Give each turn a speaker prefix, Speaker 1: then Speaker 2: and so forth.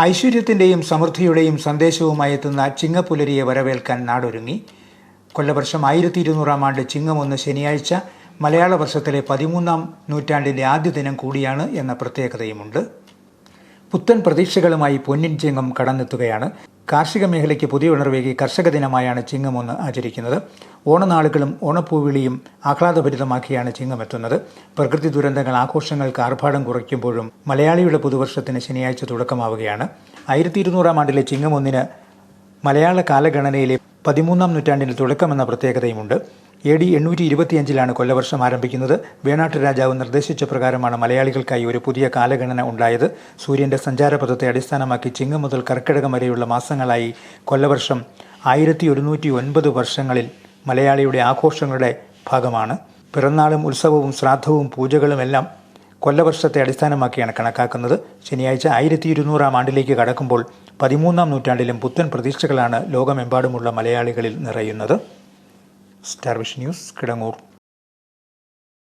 Speaker 1: ഐശ്വര്യത്തിന്റെയും സമൃദ്ധിയുടെയും സന്ദേശവുമായി എത്തുന്ന ചിങ്ങപ്പുലരിയെ വരവേൽക്കാൻ നാടൊരുങ്ങി. കൊല്ലവർഷം ആയിരത്തി ഇരുന്നൂറാം ആണ്ട് ചിങ്ങം ഒന്ന് ശനിയാഴ്ച മലയാള വർഷത്തിലെ പതിമൂന്നാം നൂറ്റാണ്ടിന്റെ ആദ്യ ദിനം കൂടിയാണ് എന്ന പ്രത്യേകതയുമുണ്ട്. പുത്തൻ പ്രതീക്ഷകളുമായി പൊന്നിൻ ചിങ്ങം കടന്നെത്തുകയാണ്. കാർഷിക മേഖലയ്ക്ക് പുതിയ ഉണർവേകി കർഷക ദിനമായാണ് ചിങ്ങം ഒന്ന് ആചരിക്കുന്നത്. ഓണനാളുകളും ഓണപ്പൂവിളിയും ആഹ്ലാദഭരിതമാക്കിയാണ് ചിങ്ങം എത്തുന്നത് പ്രകൃതി ദുരന്തങ്ങൾ ആഘോഷങ്ങൾക്ക് ആർഭാടം കുറയ്ക്കുമ്പോഴും മലയാളിയുടെ പുതുവർഷത്തിന് ശനിയാഴ്ച തുടക്കമാവുകയാണ്. ആയിരത്തി ഇരുന്നൂറാം ആണ്ടിലെ ചിങ്ങം ഒന്നിന് മലയാള കാലഗണനയിലെ പതിമൂന്നാം നൂറ്റാണ്ടിന് തുടക്കമെന്ന പ്രത്യേകതയുമുണ്ട്. എ ഡി എണ്ണൂറ്റി ഇരുപത്തിയഞ്ചിലാണ് കൊല്ലവർഷം ആരംഭിക്കുന്നത്. വേണാട്ട് രാജാവ് നിർദ്ദേശിച്ച പ്രകാരമാണ് മലയാളികൾക്കായി ഒരു പുതിയ കാലഗണന ഉണ്ടായത്. സൂര്യന്റെ സഞ്ചാരപഥത്തെ അടിസ്ഥാനമാക്കി ചിങ്ങം മുതൽ കർക്കിടകം വരെയുള്ള മാസങ്ങളായി കൊല്ലവർഷം ആയിരത്തി ഒരുന്നൂറ്റി ഒൻപത് വർഷങ്ങളിൽ മലയാളിയുടെ ആഘോഷങ്ങളുടെ ഭാഗമാണ്. പിറന്നാളും ഉത്സവവും ശ്രാദ്ധവും പൂജകളുമെല്ലാം കൊല്ലവർഷത്തെ അടിസ്ഥാനമാക്കിയാണ് കണക്കാക്കുന്നത്. ശനിയാഴ്ച ആയിരത്തി ഇരുന്നൂറാം ആണ്ടിലേക്ക് കടക്കുമ്പോൾ പതിമൂന്നാം നൂറ്റാണ്ടിലും പുത്തൻ പ്രതീക്ഷകളാണ് ലോകമെമ്പാടുമുള്ള മലയാളികളിൽ നിറയുന്നത്. Star Vision News Kidangoor.